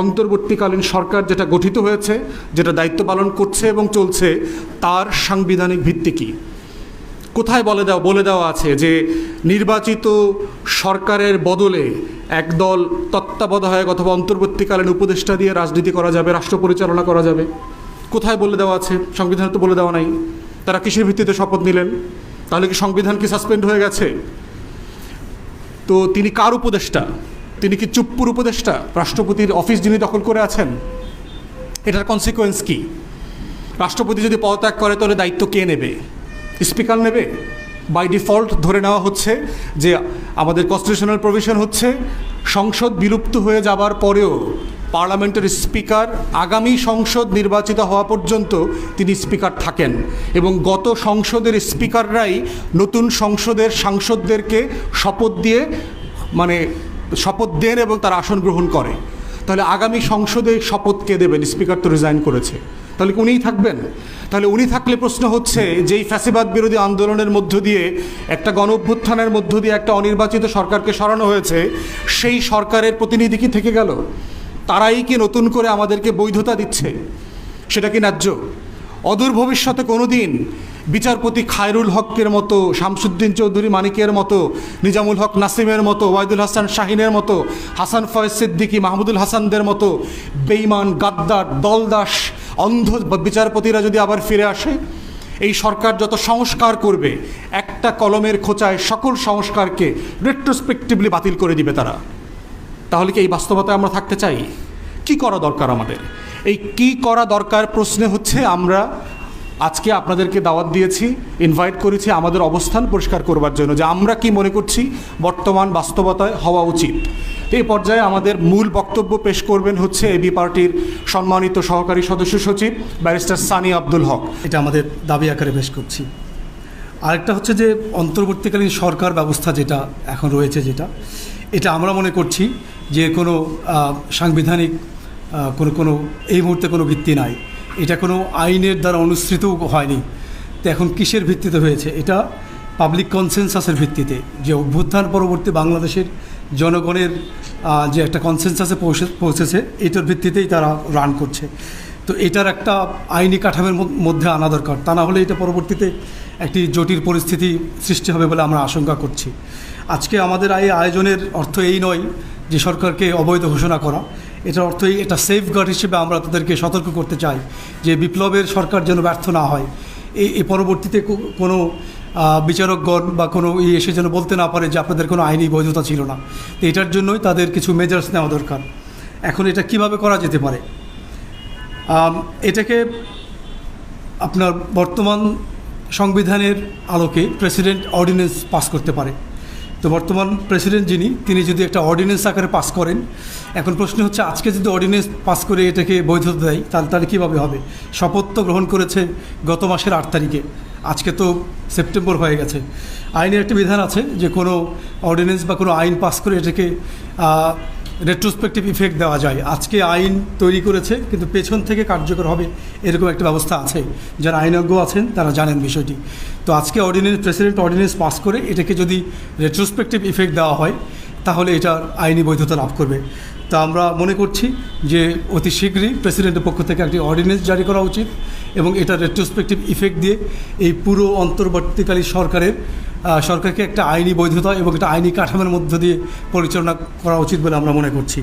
অন্তর্বর্তীকালীন সরকার যেটা গঠিত হয়েছে, যেটা দায়িত্ব পালন করছে এবং চলছে, তার সাংবিধানিক ভিত্তি কী? কোথায় বলে দেওয়া বলে দেওয়া আছে যে নির্বাচিত সরকারের বদলে একদল তত্ত্বাবধায়ক অথবা অন্তর্বর্তীকালীন উপদেষ্টা দিয়ে রাজনীতি করা যাবে, রাষ্ট্র পরিচালনা করা যাবে? কোথায় বলে দেওয়া আছে? সংবিধানে তো বলে দেওয়া নাই। তারা কিসের ভিত্তিতে শপথ নিলেন? তাহলে কি সংবিধান কি সাসপেন্ড হয়ে গেছে? তো তিনি কার উপদেষ্টা? তিনি কি চুপ্পুর উপদেষ্টা? রাষ্ট্রপতির অফিস যিনি দখল করে আছেন, এটার কনসিকোয়েন্স কি? রাষ্ট্রপতি যদি পদত্যাগ করে, তাহলে দায়িত্ব কে নেবে? স্পিকার নেবে? বাই ডিফল্ট ধরে নেওয়া হচ্ছে যে আমাদের কনস্টিটিউশনাল প্রভিশন হচ্ছে, সংসদ বিলুপ্ত হয়ে যাবার পরেও পার্লামেন্টের স্পিকার, আগামী সংসদ নির্বাচিত হওয়া পর্যন্ত তিনি স্পিকার থাকেন এবং গত সংসদের স্পিকাররাই নতুন সংসদের সাংসদদেরকে শপথ দিয়ে মানে শপথ দেন এবং তার আসন গ্রহণ করে। তাহলে আগামী সংসদে শপথ কে দেবেন? স্পিকার তো রিজাইন করেছে। তাহলে উনিই থাকবেন? তাহলে উনি থাকলে প্রশ্ন হচ্ছে যেই ফ্যাসিবাদ বিরোধী আন্দোলনের মধ্য দিয়ে, একটা গণ অভ্যুত্থানের মধ্য দিয়ে একটা অনির্বাচিত সরকারকে সরানো হয়েছে, সেই সরকারের প্রতিনিধি কি থেকে গেল? তারাই কি নতুন করে আমাদেরকে বৈধতা দিচ্ছে? সেটা কি ন্যায্য? অদূর ভবিষ্যতে কোনো দিন বিচারপতি খায়রুল হকের মতো, শামসুদ্দিন চৌধুরী মানিকের মতো, নিজামুল হক নাসিমের মতো, ওয়াইদুল হাসান শাহিনের মতো, হাসান ফয়েজ সিদ্দিকী মাহমুদুল হাসানদের মতো বেইমান গাদ্দার, দলদাস, অন্ধ বিচারপতিরা যদি আবার ফিরে আসে, এই সরকার যত সংস্কার করবে, একটা কলমের খোঁচায় সকল সংস্কারকে রেট্রোস্পেক্টিভলি বাতিল করে দিবে তারা। তাহলে কি এই বাস্তবতায় আমরা থাকতে চাই? কি করা দরকার আমাদের? এই কি করা দরকার প্রশ্নে হচ্ছে আমরা আজকে আপনাদেরকে দাওয়াত দিয়েছি ইনভাইট করেছি, আমাদের অবস্থান পরিষ্কার করবার জন্য, যে আমরা কি মনে করছি বর্তমান বাস্তবতায় হওয়া উচিত। এই পর্যায়ে আমাদের মূল বক্তব্য পেশ করবেন হচ্ছে এবি পার্টির সম্মানিত সহকারী সদস্য সচিব, ব্যারিস্টার সানি আব্দুল হক। এটা আমাদের দাবি আকারে পেশ করছি। আরেকটা হচ্ছে যে, অন্তর্বর্তীকালীন সরকার ব্যবস্থা যেটা এখন রয়েছে যেটা, এটা আমরা মনে করছি যে কোনো সাংবিধানিক কোনো কোনো, এই মুহূর্তে কোনো ভিত্তি নাই। এটা কোনো আইনের দ্বারা অনুসৃতও হয়নি। তো এখন কিসের ভিত্তিতে হয়েছে? এটা পাবলিক কনসেনসাসের ভিত্তিতে। যে অভ্যুত্থান পরবর্তী বাংলাদেশের জনগণের যে একটা কনসেনসাসে পৌঁছে, পৌঁছেছে, এটার ভিত্তিতেই তারা রান করছে। তো এটার একটা আইনি কাঠামোর মধ্যে আনা দরকার। তা না হলে এটা পরবর্তীতে একটি জটিল পরিস্থিতি সৃষ্টি হবে বলে আমরা আশঙ্কা করছি। আজকে আমাদের এই আয়োজনের অর্থ এই নয় যে সরকারকে অবৈধ ঘোষণা করা। এটার অর্থ এই এটা সেফগার্ড হিসেবে আমরা তাদেরকে সতর্ক করতে চাই যে বিপ্লবের সরকার যেন ব্যর্থ না হয়। এই পরবর্তীতে কোনো বিচারকগণ বা কোনো ই এসে যেন বলতে না পারে যে আপনাদের কোনো আইনি বৈধতা ছিল না। তো এটার জন্যই তাদের কিছু মেজার্স নেওয়া দরকার। এখন এটা কীভাবে করা যেতে পারে? এটাকে আপনার বর্তমান সংবিধানের আলোকে প্রেসিডেন্ট অর্ডিন্যান্স পাস করতে পারে। তো বর্তমান প্রেসিডেন্ট যিনি, তিনি যদি একটা অর্ডিন্যান্স আকারে পাস করেন, এখন প্রশ্ন হচ্ছে আজকে যদি অর্ডিন্যান্স পাস করে এটাকে বৈধতা দেয়, তাহলে তাহলে কীভাবে হবে? শপথ তো গ্রহণ করেছে গত মাসের আট তারিখে। আজকে তো সেপ্টেম্বর হয়ে গেছে। আইনের একটা বিধান আছে যে কোনো অর্ডিন্যান্স বা কোনো আইন পাস করে এটাকে রেট্রোস্পেক্টিভ ইফেক্ট দেওয়া যায়। আজকে আইন তৈরি করেছে, কিন্তু পেছন থেকে কার্যকর হবে এরকম একটা ব্যবস্থা আছে। যারা আইনজ্ঞ আছেন, তারা জানেন বিষয়টি। তো আজকে অর্ডিন্যান্স প্রেসিডেন্ট অর্ডিনেন্স পাস করে এটাকে যদি রেট্রোস্পেক্টিভ ইফেক্ট দেওয়া হয়, তাহলে এটার আইনি বৈধতা লাভ করবে। তা আমরা মনে করছি যে অতি শীঘ্রই প্রেসিডেন্টের পক্ষ থেকে একটি অর্ডিন্যান্স জারি করা উচিত এবং এটা রেট্রোস্পেক্টিভ ইফেক্ট দিয়ে এই পুরো অন্তর্বর্তীকালী সরকারের সরকারকে একটা আইনি বৈধতা এবং একটা আইনি কাঠামোর মধ্য দিয়ে পরিচালনা করা উচিত বলে আমরা মনে করছি।